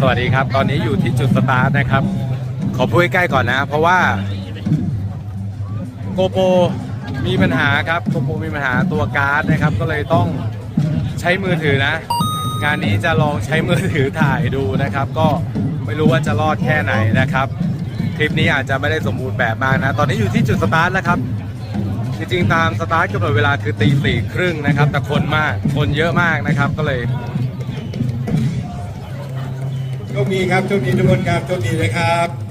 สวัสดีครับ ตอนนี้อยู่ที่จุดสตาร์ทนะครับ ขอพูดใกล้ๆก่อนนะ เพราะว่าโกโปร มีปัญหาครับโกโปมีปัญหาตัวการ์ดนะครับ ก็เลยต้องใช้มือถือนะ งานนี้จะลองใช้มือถือถ่ายดูนะครับ ก็ไม่รู้ว่าจะรอดแค่ไหนนะครับ คลิปนี้อาจจะไม่ได้สมบูรณ์แบบมากนะ ตอนนี้อยู่ที่จุดสตาร์ทแล้วครับ จริงๆตามสตาร์ทกำหนดเวลาคือตีสี่ครึ่งนะครับ แต่คนมากคนเยอะมากนะครับก็เลยโชคดีครับโชคดีทุกคนครับโชคดีนะครับ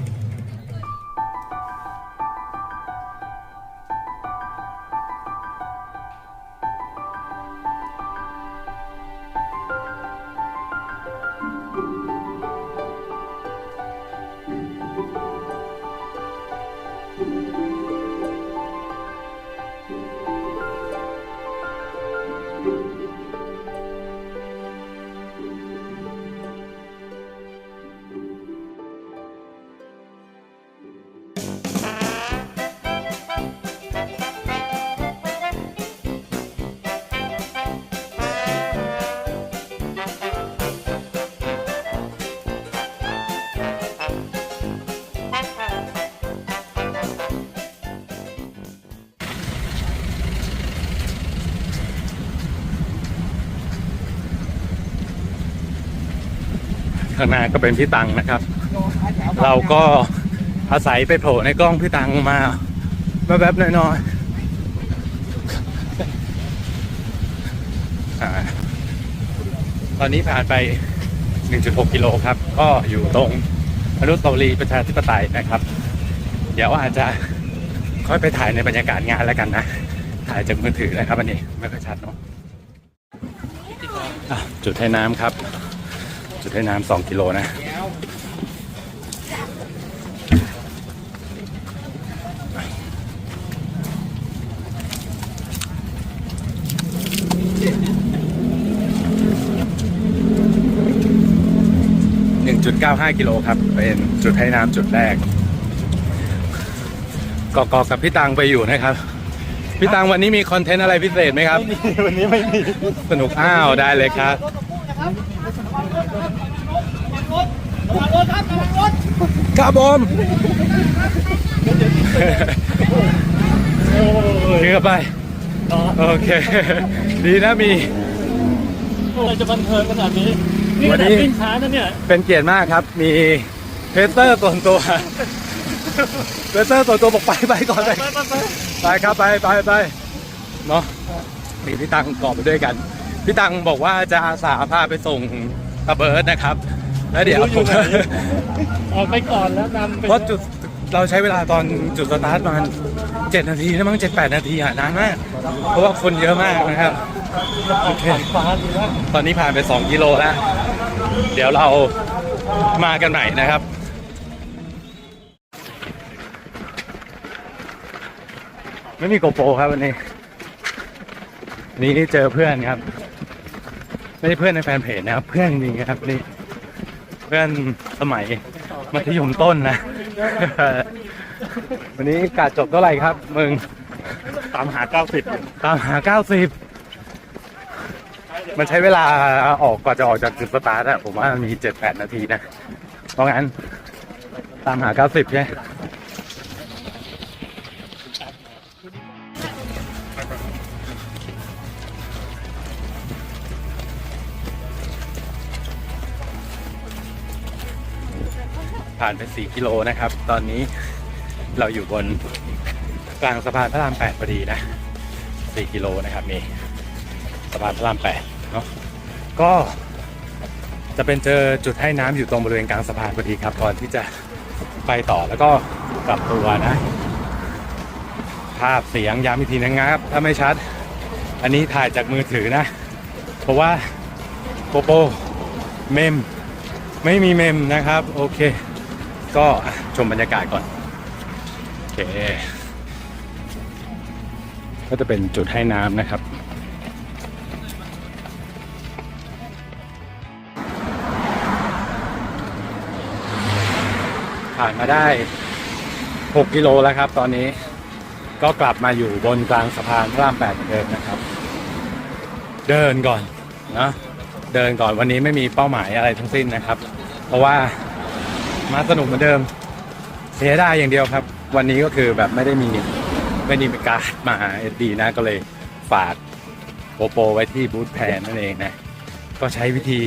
ข้างหน้าก็เป็นพี่ตังนะครับ เราก็อาศัยไปโผล่ในกล้องพี่ตังมาแวบๆน้อยๆอ่าตอนนี้ผ่านไป 1.6 กิโลครับ ก็อยู่ตรงอนุสาวรีย์ประชาธิปไตยนะครับ เดี๋ยวอาจจะค่อยไปถ่ายในบรรยากาศงานแล้วกันนะ ถ่ายจากมือถือนะครับอันนี้ไม่ค่อยชัดเนาะะจุดให้น้ำครับ จุดให้น้ำสองกิโลนะ1.95 กิโลครับ เป็นจุดให้น้ำจุดแรกกอกๆกับพี่ตังไปอยู่นะครับ พี่ตังวันนี้มีคอนเทนต์อะไรพิเศษไหมครับ วันนี้ไม่มี สนุกอ้าวได้เลยครับ ครับผมเรือไป โอเค ดีนะมีอะไรจะบันเทิงขนาดนี้ นี่วัขนนานี้ดวิ่งช้านะเนี่ย เป็นเกียรติมากครับ มีเทสเตอร์ส่วนตัวเทสเตอร์ส่วนตัวบอกไปไปก่อนเลยไปไปไปไปครับไปไปไปเนาะมีพี่ตังกอบไปด้วยกัน พี่ตังบอกว่าจะอาสาพาไปส่งตะเบิร์ดนะครับ แล้วเดี๋ยวผมออกไปก่อนแล้วนำไปเพราะจุดเราใช้เวลาตอนจุดสตาร์ทประมาณเจ็ดนาทีนะมั้งเจ็ดแปดนาทีอะนานมาก เพราะว่าคนเยอะมากนะครับโอเคฟ้าดีมากตอนนี้ผ่านไป2กิโลแล้ว เดี๋ยวเรามากันใหม่นะครับไม่มีโกโปรครับวันนี้วันนี้เจอเพื่อนครับ ไม่ใช่เพื่อนในแฟนเพจนะครับ เพื่อนจริงๆครับนี่ เพื่อนสมัยมัธยมต้นนะ วันนี้กาดจบเท่าไหร่ครับ มึงตามหา 90 ตามหา 90 มันใช้เวลาออกกว่าจะออกจากจุดสตาร์ทอะผมว่ามันมี 7-8 นาทีนะ เพราะงั้น ตามหา 90 ใช่ไหม ผ่านไป 4 กิโลนะครับ ตอนนี้เราอยู่บนกลางสะพานพระราม 8พอดีนะ 4 กิโลนะครับนี่สะพานพระราม 8 เนาะก็จะเป็นเจอจุดให้น้ำอยู่ตรงบริเวณกลางสะพานพอดีครับ ก่อนที่จะไปต่อแล้วก็กลับตัวนะ ภาพเสียงย้ำอีกทีนะครับ ถ้าไม่ชัด อันนี้ถ่ายจากมือถือนะ เพราะว่าโปโปเมม ไม่มีเมมนะครับ โอเค ก็ชมบรรยากาศก่อน โอเค ก็จะเป็นจุดให้น้ำนะครับ ผ่านมาได้ 6 กิโลแล้วครับตอนนี้ก็กลับมาอยู่บนกลางสะพานพระราม8เหมืดิมนะครับ เดินก่อนนะเดินก่อนวันนี้ไม่มีเป้าหมายอะไรทั้งสิ้นนะครับ เพราะว่า มาสนุกเหมือนเดิมเสียได้อย่างเดียวครับ วันนี้ก็คือแบบไม่ได้มีไม่ได้มีการมาเอ็ดดีนะก็เลยฝากโปโปไว้ที่บูธแพนนั่นเองนะ ก็ใช้วิธี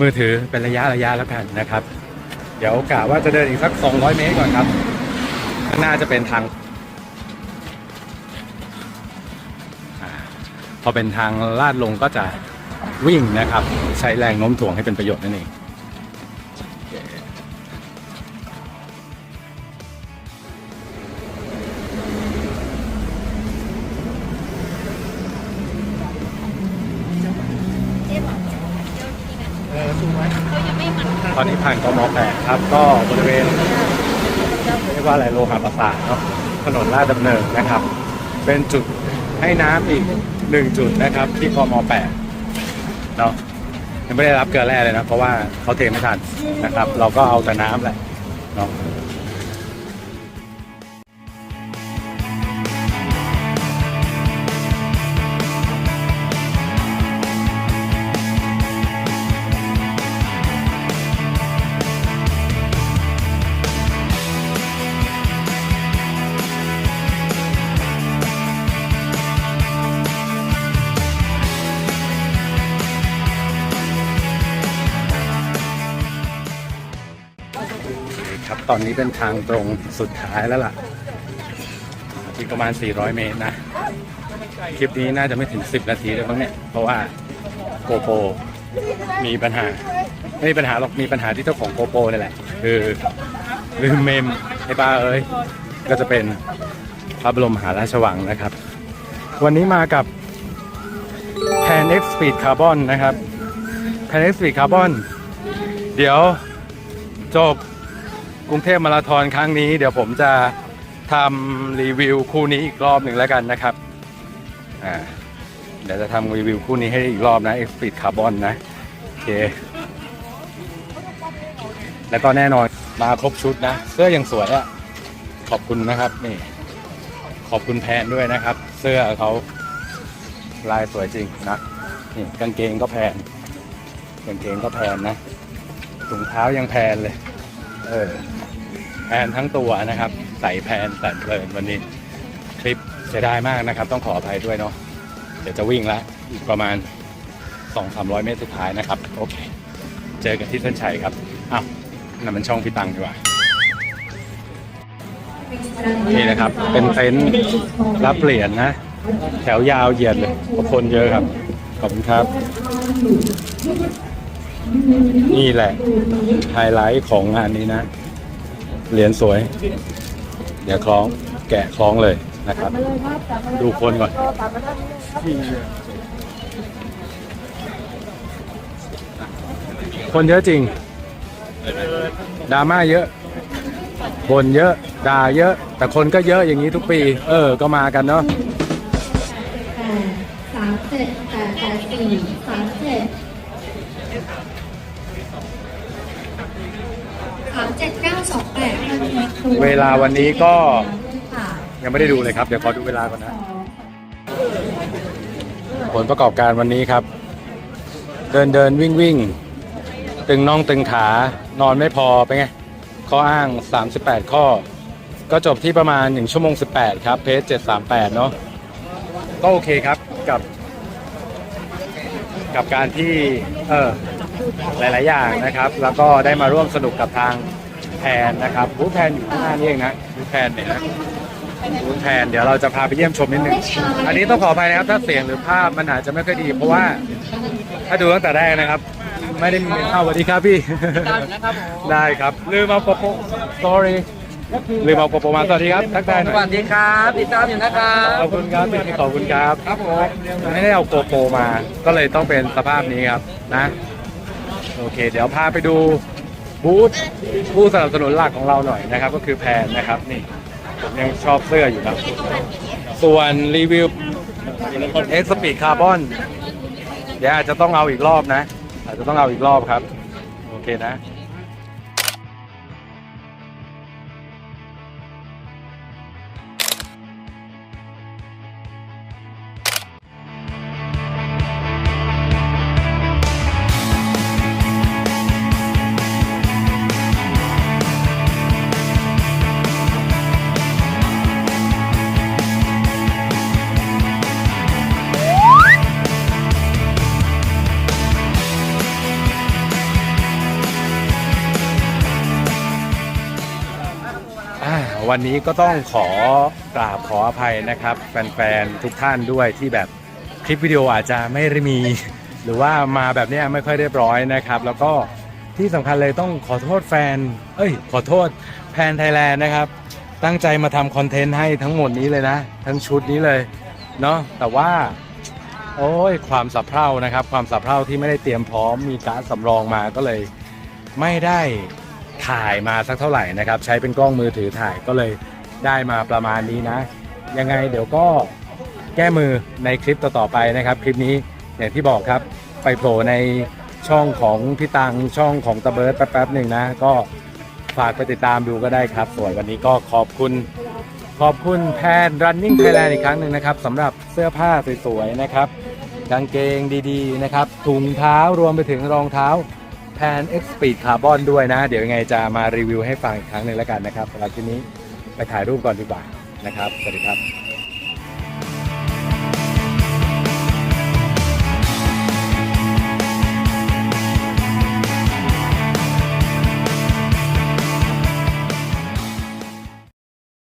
มือถือเป็นระยะระยะแล้วกันนะครับ เดี๋ยวกะว่าจะเดินอีกสัก 200 เมตรก่อนครับ ข้างหน้าจะเป็นทางพอเป็นทางลาดลงก็จะวิ่งนะครับ ใช้แรงโน้มถ่วงให้เป็นประโยชน์นั่นเอง ตอนนี้ผ่านกมแปดครับ ก็บริเวณเรียกว่าอะไรโลหะประสาทเนาะถนนลาดดำเนินนะครับ เป็นจุดให้น้ำอีกหนึ่งจุดนะครับ ที่กมแปดเนาะยังไม่ได้รับเกลือแร่เลยนะ เพราะว่าเขาเทไม่ทันนะครับ เราก็เอาแต่น้ำแหละเนาะ ตอนนี้เป็นทางตรงสุดท้ายแล้วล่ะ อีกประมาณ 400 เมตรนะ คลิปนี้น่าจะไม่ถึง 10 นาทีเลยมั้งเนี่ย เพราะว่าโกโปรมีปัญหา ไม่มีปัญหาหรอก มีปัญหาที่เจ้าของโกโปรนี่แหละ คือลืมเมมไอ้ป้าเอ้ย ก็จะเป็นพระบรมมหาราชวังนะครับ วันนี้มากับ Pan X Speed Carbon นะครับ Pan X Speed Carbon เดี๋ยวจบ กรุงเทพมาราธอนครั้งนี้ เดี๋ยวผมจะทำรีวิวคู่นี้อีกรอบหนึ่งแล้วกันนะครับอ่าเดี๋ยวจะทำรีวิวคู่นี้ให้อีกรอบนะ Expeed Carbon นนะโอเค แล้วก็แน่นอนมาครบชุดนะ เสื้อยังสวยอะขอบคุณนะครับนี่ ขอบคุณแพนด้วยนะครับ เสื้อเขาลายสวยจริงนะนี่กางเกงก็แพนกางเกงก็แพนนะถุงเท้ายังแพนเลย เออแพนทั้งตัวนะครับ ใส่แพนแต่เพลินวันนี้คลิปเสียดายมากนะครับ ต้องขออภัยด้วยเนาะเดี๋ยวจะวิ่งละอีกประมาณ 2-300 เมตรสุดท้ายนะครับ โอเค เจอกันที่เส้นชัยครับอ้าวนั่นมันช่องพี่ตังดีกว่านี่นะครับ เป็นเต็นท์รับเหรียญนะแถวยาวเหยียดเลยคนเยอะครับ ขอบคุณครับ นี่แหละ ไฮไลท์ของงานนี้นะ เหรียญสวย เดี๋ยวคล้องแกะคล้องเลยนะครับ ดูคนก่อนคนเยอะจริงดราม่าเยอะบนเยอะด่าเยอะ แต่คนก็เยอะอย่างนี้ทุกปี เออ ก็มากันเนาะสามเจ็ดแปดแปดสี่ เวลาวันนี้ก็ยังไม่ได้ดูเลยครับ เดี๋ยวขอดูเวลาก่อนนะ ผลประกอบการวันนี้ครับ เดินเดินวิ่งวิ่งตึงน่องตึงขานอนไม่พอเป็นไง ข้ออ้าง 38 ข้อ ก็จบที่ประมาณ 1 ชั่วโมง 18 ครับ เพจ738 เนาะก็โอเคครับกับ กับการที่เออหลาย ๆ อย่างนะครับ แล้วก็ได้มาร่วมสนุกกับทาง แพนนะครับบูธแพนอยู่ข้างหน้านี่เองนะบูธแพนเนี่ยนะบูธแพนเดี๋ยวเราจะพาไปเยี่ยมชมนิดนึงอันนี้ต้องขออภัยนะครับถ้าเสียงหรือภาพมันอาจจะไม่ค่อยดี เพราะว่าถ้าดูตั้งแต่แรกนะครับ ไม่ได้มีเข้าสวัสดีครับพี่ได้ครับลืมเอาโปโป sorry ลืมเอาโปโปมาสวัสดีครับทักทายหน่สอยวัสดีครับติดตามอยู่นะครับขอบคุณครับพี่ขอบคุณครับครับผมไม่ได้เอาโกโปรมา ก็เลยต้องเป็นสภาพนี้ครับนะ โอเค เดี๋ยวพาไปดู บูธผู้สนับสนุนหลักของเราหน่อยนะครับ ก็คือแพนนะครับนี่ผมยังชอบเสื้ออยู่นะส่วนรีวิวเอสปีดคาร์บอนเดี๋ยวอาจจะต้องเอาอีกรอบนะ อาจจะต้องเอาอีกรอบครับ โอเคนะ วันนี้ก็ต้องขอกราบขออภัยนะครับ แฟนๆทุกท่านด้วยที่แบบคลิปวิดีโออาจจะไม่ได้มี หรือว่ามาแบบนี้ไม่ค่อยเรียบร้อยนะครับ แล้วก็ที่สำคัญเลยต้องขอโทษแฟน เอ้ย ขอโทษแพนไทยแลนด์นะครับ ตั้งใจมาทำคอนเทนต์ให้ทั้งหมดนี้เลยนะ ทั้งชุดนี้เลยเนาะแต่ว่า โอ้ยความสับเพร่านะครับ ความสับเพร่าที่ไม่ได้เตรียมพร้อมมีการดสำรองมาก็เลย ไม่ได้ ถ่ายมาสักเท่าไหร่นะครับ ใช้เป็นกล้องมือถือถ่ายก็เลยได้มาประมาณนี้นะ ยังไงเดี๋ยวก็แก้มือในคลิปต่อๆไปนะครับ คลิปนี้อย่างที่บอกครับไปโผล่ในช่องของพี่ตังช่องของตะเบิร์ดแป๊บๆหนึ่งนะ ก็ฝากไปติดตามดูก็ได้ครับ ส่วนวันนี้ก็ขอบคุณ ขอบคุณแพน Running Thailand อีกครั้งหนึ่งนะครับสำหรับเสื้อผ้าสวยๆนะครับกางเกงดีๆนะครับถุงเท้ารวมไปถึงรองเท้า แพน X Speed Carbon ด้วยนะ เดี๋ยวยังไงจะมารีวิวให้ฟังอีกครั้งหนึ่งแล้วกันนะครับสำหรับทีนี้ไปถ่ายรูปก่อนดีกว่านะครับ สวัสดีครับ